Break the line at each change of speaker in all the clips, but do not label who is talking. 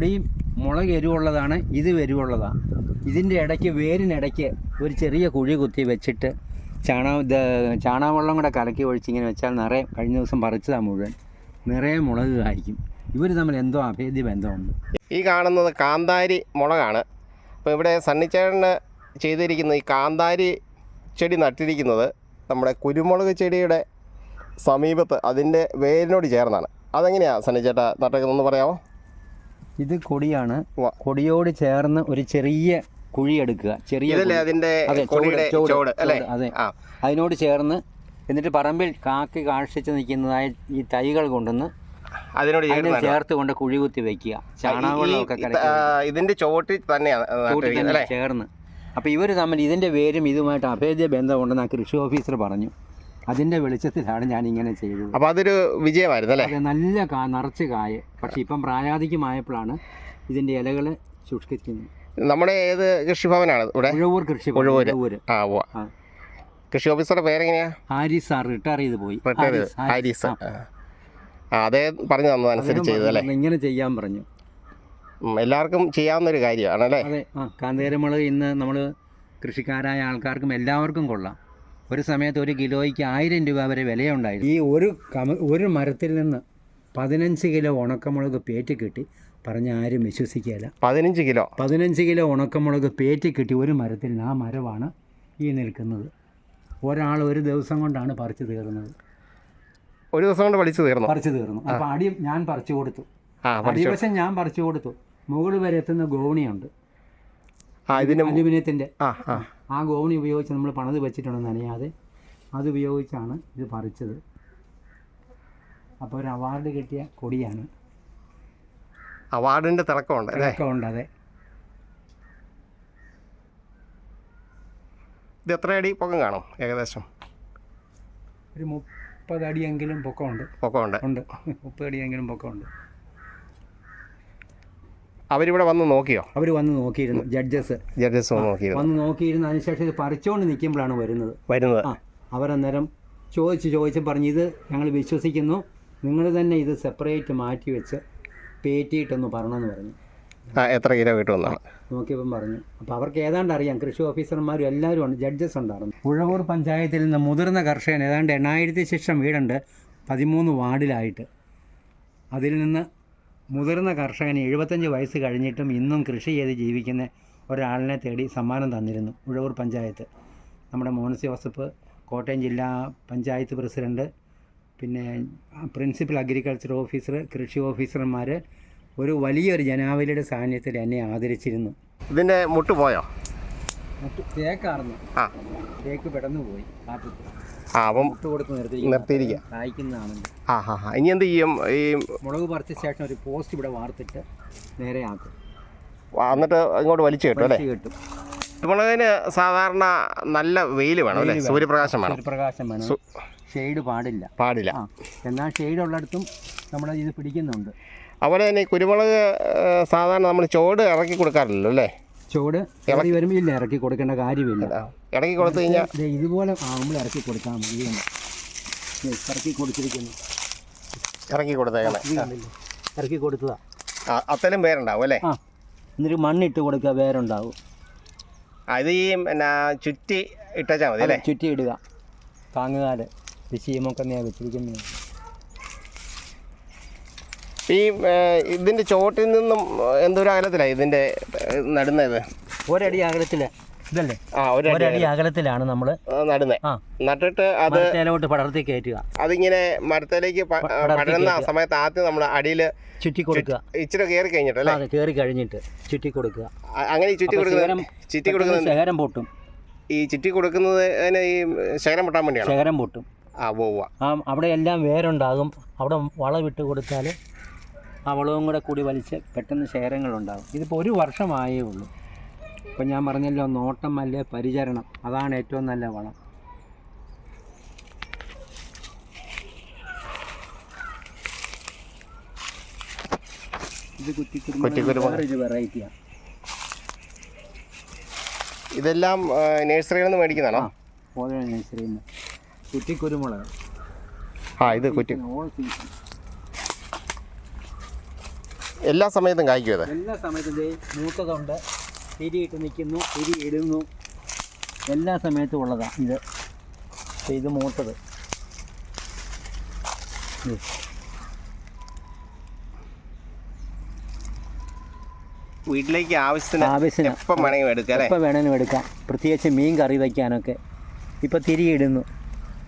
കൊടി മുളക് എരിവുള്ളതാണ് ഇത് എരിവുള്ളതാണ് ഇതിന്റെ ഇടയ്ക്ക് വേരിനിടയ്ക്ക് ഒരു ചെറിയ കുഴി കുത്തി വെച്ചിട്ട് ചാണ ഇത് ചാണകവെള്ളം കൂടെ കലക്കി ഒഴിച്ചിങ്ങനെ വെച്ചാൽ നിറയെ കഴിഞ്ഞ ദിവസം പറിച്ചതാണ് മുഴുവൻ നിറയെ മുളക് കായ്ക്കും. ഇവർ തമ്മിൽ എന്തോ അഭേദ്യ ബന്ധമുണ്ട്.
ഈ കാണുന്നത് കാന്താരി മുളകാണ്. അപ്പോൾ ഇവിടെ സണ്ണിച്ചേട്ടന് ചെയ്തിരിക്കുന്ന ഈ കാന്താരി ചെടി നട്ടിരിക്കുന്നത് നമ്മുടെ കുരുമുളക് ചെടിയുടെ സമീപത്ത് അതിന്റെ വേരിനോട് ചേർന്നാണ്. അതെങ്ങനെയാണ് സണ്ണിച്ചേട്ടാ നട്ടേക്കുന്നതെന്ന് പറയാമോ?
ഇത് കൊടിയാണ്. കൊടിയോട് ചേർന്ന് ഒരു ചെറിയ കുഴി എടുക്കുക. ചെറിയ. അതെ, അതിനോട് ചേർന്ന് എന്നിട്ട് പറമ്പിൽ കാക്കി കാഴ്ച നിൽക്കുന്നതായ ഈ തൈകൾ കൊണ്ടുവന്ന്
അതിനോട്
ചേർത്ത് കൊണ്ട് കുഴി കുത്തി വെക്കുക. ചാണകവെള്ളമൊക്കെ
ഇതിന്റെ ചോട്ടിൽ തന്നെയാണ്
ചേർന്ന്. അപ്പോൾ ഇവർ തമ്മിൽ ഇതിന്റെ വേരും ഇതുമായിട്ട് അഭേദ്യ ബന്ധമുണ്ടെന്ന് ആ കൃഷി ഓഫീസർ പറഞ്ഞു. അതിന്റെ വെളിച്ചത്തിലാണ് ഞാൻ ഇങ്ങനെ ചെയ്തത്.
അപ്പൊ അതൊരു വിജയമായിരുന്നു അല്ലേ?
അത് നല്ല കാ നിറച്ച് കായ. പക്ഷേ ഇപ്പം പ്രായാധികമായപ്പോഴാണ് ഇതിന്റെ ഇലകൾ സൂക്ഷിക്കുന്നത്
നമ്മുടെ ഏത് കൃഷിഭവനാണ് ഇവിടെ?
ഉഴവൂർ കൃഷി. ഉഴവൂർ
ആ. കൃഷി ഓഫീസറുടെ പേരെങ്ങനെയാ?
ഹാരി സാർ റിട്ടയർ ചെയ്ത് പോയി.
റിട്ടയർ
ആ.
ആ. അതേ പറഞ്ഞു തന്നതനുസരിച്ച്
ചെയ്തല്ലേ ഇങ്ങനെ ചെയ്യാൻ പറഞ്ഞു.
എല്ലാവർക്കും ചെയ്യാവുന്ന ഒരു കാര്യമാണ് അല്ലേ?
അതെ ആ കാന്തേരമുളക് ഇന്ന് നമ്മൾ കൃഷിക്കാരായ ആൾക്കാർക്കും എല്ലാവർക്കും കൊള്ളാം. ഒരു സമയത്ത് ഒരു കിലോയ്ക്ക് ആയിരം രൂപ വരെ വിലയുണ്ടായിരുന്നു. ഈ ഒരു കമ ഒരു മരത്തിൽ നിന്ന് പതിനഞ്ച് കിലോ ഉണക്കമുളക് പേറ്റ് കിട്ടി പറഞ്ഞ ആരും വിശ്വസിക്കുകയില്ല.
പതിനഞ്ച് കിലോ?
പതിനഞ്ച് കിലോ ഉണക്കമുളക് പേറ്റ് കിട്ടി ഒരു മരത്തിൽ നിന്ന് ആ മരമാണ് ഈ നിൽക്കുന്നത്. ഒരാൾ ഒരു ദിവസം കൊണ്ടാണ് പറിച്ചു തീർന്നത്.
ഒരു ദിവസം കൊണ്ട് പറിച്ചു തീർന്നു?
പറിച്ചു തീർന്നു. അപ്പോൾ അടി ഞാൻ പറിച്ചു കൊടുത്തു. അടിവശം ഞാൻ പറിച്ചു കൊടുത്തു. മുകളിൽ വരെ എത്തുന്ന ഗോവണിയുണ്ട് അലുമിനിയത്തിന്റെ
ആ
ഗോവണി ഉപയോഗിച്ച് നമ്മൾ പണത് വെച്ചിട്ടുണ്ടെന്ന് നനയാതെ അത് ഉപയോഗിച്ചാണ് ഇത് പറിച്ചത്. അപ്പോൾ ഒരു അവാർഡ് കിട്ടിയ കൊടിയാണ്.
അവാർഡിന്റെ തിളക്കമുണ്ട്
തിളക്കമുണ്ട് അതെ.
ഇത് എത്ര അടി പൊക്കം കാണും ഏകദേശം?
ഒരു മുപ്പത് അടിയെങ്കിലും പൊക്കമുണ്ട്.
പൊക്കമുണ്ട്.
ഉണ്ട്. മുപ്പത് അടിയെങ്കിലും പൊക്കമുണ്ട്.
അവരിവിടെ വന്ന് നോക്കിയോ?
അവർ വന്ന് നോക്കിയിരുന്നു ജഡ്ജസ്.
ജഡ്ജസ് വന്ന് നോക്കിയിരുന്നു.
വന്ന് നോക്കിയിരുന്ന അതിനുശേഷം ഇത് പറിച്ചുകൊണ്ട് നിൽക്കുമ്പോഴാണ് വരുന്നത്.
വരുന്നത്.
ആ അവരന്നേരം ചോദിച്ച് ചോദിച്ച് പറഞ്ഞ് ഇത് ഞങ്ങൾ വിശ്വസിക്കുന്നു നിങ്ങൾ തന്നെ ഇത് സെപ്പറേറ്റ് മാറ്റി വെച്ച് പേറ്റിയിട്ടൊന്ന് പറഞ്ഞെന്ന് പറഞ്ഞു.
ആ എത്ര കിലോ കിട്ടുമെന്നാണ്
നോക്കിയപ്പം പറഞ്ഞു. അപ്പോൾ അവർക്ക് ഏതാണ്ട് അറിയാം കൃഷി ഓഫീസർമാരും എല്ലാവരും ഉണ്ട് ജഡ്ജസ് ഉണ്ടായിരുന്നു. ഉഴവൂർ പഞ്ചായത്തിൽ നിന്ന് മുതിർന്ന കർഷകൻ ഏതാണ്ട് എണ്ണായിരത്തി ശിഷ്ടം വീടുണ്ട് പതിമൂന്ന് വാർഡിലായിട്ട്. അതിൽ നിന്ന് മുതിർന്ന കർഷകന് എഴുപത്തഞ്ച് വയസ്സ് കഴിഞ്ഞിട്ടും ഇന്നും കൃഷി ചെയ്ത് ജീവിക്കുന്ന ഒരാളിനെ തേടി സമ്മാനം തന്നിരുന്നു ഉഴവൂർ പഞ്ചായത്ത്. നമ്മുടെ മോൻസി ജോസഫ് കോട്ടയം ജില്ലാ പഞ്ചായത്ത് പ്രസിഡന്റ് പിന്നെ പ്രിൻസിപ്പൽ അഗ്രികൾച്ചർ ഓഫീസർ കൃഷി ഓഫീസർമാർ ഒരു വലിയൊരു ജനാവലിയുടെ സാന്നിധ്യത്തിൽ എന്നെ ആദരിച്ചിരുന്നു.
ഇതിന്റെ മുട്ട് പോയോ?
തേക്കാർന്നു.
ആ.
തേക്ക് പെടന്നു പോയി കാറ്റത്ത്
ആ അപ്പം നിർത്തിയിരിക്കുക.
കായ്ക്കുന്നതാണല്ലോ
ആ ഹാ ഹാ. ഇനി എന്ത് ചെയ്യും? ഈ
മുളക് പറിച്ച ശേഷം ഒരു പോസ്റ്റ് ഇവിടെ വാർത്തിട്ട് നേരെ ആക്കും.
എന്നിട്ട് ഇങ്ങോട്ട് വലിച്ചു കിട്ടും അല്ലേ?
കെട്ടും.
കുരുമുളകിന് സാധാരണ നല്ല വെയിൽ വേണം അല്ലേ. സൂര്യപ്രകാശം വേണം.
സൂര്യപ്രകാശം വേണം. ഷെയ്ഡ് പാടില്ല.
പാടില്ല.
എന്നാൽ ഷെയ്ഡ് ഉള്ളിടത്തും നമ്മൾ ഇത് പിടിക്കുന്നുണ്ട്.
അതുപോലെ തന്നെ കുരുമുളക് സാധാരണ നമ്മൾ ചോട് ഇറക്കി കൊടുക്കാറില്ലല്ലോ അല്ലേ?
ചുവട് ഇറക്കി വരുമ്പോൾ ഇല്ല ഇറക്കി കൊടുക്കേണ്ട കാര്യമില്ല.
ഇറക്കി കൊടുത്തു കഴിഞ്ഞാൽ
ഇതുപോലെ ആകുമ്പോൾ ഇറക്കി കൊടുത്താൽ മതി? ദേ ഇറക്കി കൊടുത്തിരിക്കുന്നു.
ഇറക്കി കൊടുത്തേക്കണേ.
ഇറക്കി കൊടുത്തതാ.
അത്തരം പേരുണ്ടാവും അല്ലേ?
ആ. എന്നിട്ട് മണ്ണിട്ട് കൊടുക്കുക വേരുണ്ടാവും.
അത് ഈ പിന്നെ ചുറ്റി ഇട്ടാൽ മതി അല്ലേ?
ചുറ്റി ഇടുക. താങ്ങുകാൽ ചീമൊക്കെ ഞാൻ വെച്ചിരിക്കുന്നത്.
ഈ ഇതിന്റെ ഇതിന്റെ ചോട്ടിൽ നിന്നും എന്തൊരു അകലത്തിലാണ് ഇതിന്റെ ഏഹ്, നടുന്നത്?
ഒരടി അകലത്തിൽ ഇതല്ലേ?
ആ
ഒരടി അകലത്തിലാണ് നമ്മൾ
നടുന്നത് നട്ടിട്ട് അത്
മരത്തേലോട്ട് പടർത്തി കയറ്റുക
അതിങ്ങനെ മരത്തിലേക്ക് പടരുന്ന. സമയത്ത് ആദ്യം നമ്മൾ അടിയിൽ
ചുറ്റി കൊടുക്കുക.
ഇച്ചിരി കയറി കഴിഞ്ഞിട്ട് അല്ലേ
കയറി കഴിഞ്ഞിട്ട് ചുറ്റി കൊടുക്കുക.
അങ്ങനെ ചുറ്റി
കൊടുക്കുന്ന
ചുറ്റി
കൊടുക്കുന്ന
കൊടുക്കുന്നത്
ശകരം പൊട്ടും.
ഈ ചുറ്റി കൊടുക്കുന്നത് ഈ ശേഖരം പൊട്ടാൻ വേണ്ടിയാണ്?
ശേഖരം പൊട്ടും.
ആ പോവുക
ആ അവിടെ എല്ലാം വേരുണ്ടാകും. അവിടെ വളമിട്ട് കൊടുത്താൽ ആ വളവും കൂടെ കൂടി വലിച്ച് പെട്ടെന്ന് ശേഖരങ്ങളുണ്ടാകും. ഇതിപ്പോൾ ഒരു വർഷമായേ ഉള്ളൂ. ഇപ്പം ഞാൻ പറഞ്ഞല്ലോ നോട്ടം അല്ലേ പരിചരണം. അതാണ് ഏറ്റവും നല്ല വളം. ഇത്. വേറൊരു വെറൈറ്റിയാണ്
ഇതെല്ലാം നേഴ്സറിയിൽ നിന്ന് മേടിക്കുന്നതാണോ?
ഓരോ നഴ്സറിയിൽ നിന്ന്. കുറ്റിക്കുരുമുളക്.
ആ ഇത് കുറ്റി
ഓൾ സീസൺ
എല്ലാ സമയത്തും കായ്ക്കും ഇത്.
എല്ലാ സമയത്തും ദേ മൂത്തതുണ്ട് തിരിയിട്ട് നിൽക്കുന്നു തിരി ഇടുന്നു. എല്ലാ സമയത്തും ഉള്ളതാണ് ഇത്. ഇത് മൂത്തത്.
വീട്ടിലേക്ക് ആവശ്യത്തിന്
ആവശ്യത്തിന്
എപ്പം വേണമെങ്കിലും എടുക്കാം
എപ്പം വേണമെങ്കിലും എടുക്കാം. പ്രത്യേകിച്ച് മീൻ കറി വയ്ക്കാനൊക്കെ. ഇപ്പോൾ തിരിയിടുന്നു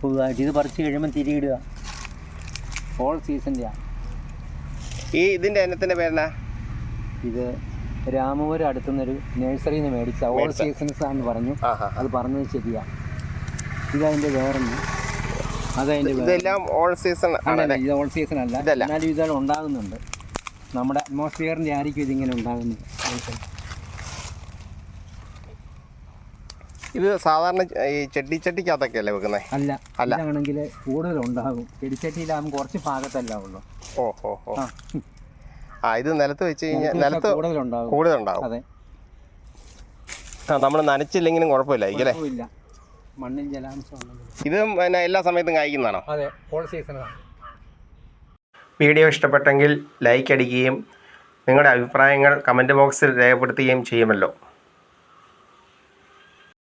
പുതുതായിട്ട് ഇത് പറിച്ച് കഴിയുമ്പോൾ തിരിയിടുക ഓൾ സീസണിലാണ്
ഈ ഇതിന്റെ എന്നത്തിന്റെ പേരെന്നാ?
ഇത് രാമപുരം അടുത്തുനിന്നൊരു നഴ്സറിയിൽ നിന്ന് മേടിച്ച ഓൾ. സീസൺസ് ആണെന്ന് പറഞ്ഞു. അത് പറഞ്ഞത് ശരിയാ. ഇതതിന്റെ വേറൊന്ന്.
ഇതെല്ലാം ഓൾ സീസൺ
ഇത് ഓൾ സീസൺ അല്ല. എന്നാലും ഇതെല്ലാം ഉണ്ടാകുന്നുണ്ട്. നമ്മുടെ അറ്റ്മോസ്ഫിയറിന്റെ ആയിരിക്കും ഇതിങ്ങനെ ഉണ്ടാകുന്നത്.
ഇത് സാധാരണ ഈ ചെട്ടി ചട്ടിക്കകത്തൊക്കെ അല്ലേ വെക്കുന്നത്
അല്ല.
അല്ല.
ആണെങ്കിൽ കൂടുതൽ ഉണ്ടാകും ചെടിച്ചട്ടിയിലാകുമ്പോൾ കുറച്ച് ഭാഗത്തല്ല ഉള്ളൂ.
ഓ ഓ ഓ
ആ.
ഇത് നിലത്ത് വെച്ച് കഴിഞ്ഞാൽ
നിലത്ത്
കൂടുതൽ
ഉണ്ടാകും കൂടുതലുണ്ടാകും. അതെ.
ആ നമ്മൾ നനച്ചില്ലെങ്കിലും കുഴപ്പമില്ല അല്ലേ
മണ്ണിൽ ജലാംശം ഇതും
ഇത് പിന്നെ എല്ലാ സമയത്തും കായ്ക്കുന്നതാണോ?
അതെ ഓൾ സീസണാണ്
വീഡിയോ ഇഷ്ടപ്പെട്ടെങ്കിൽ ലൈക്ക് അടിക്കുകയും നിങ്ങളുടെ അഭിപ്രായങ്ങൾ കമന്റ് ബോക്സിൽ രേഖപ്പെടുത്തുകയും ചെയ്യുമല്ലോ.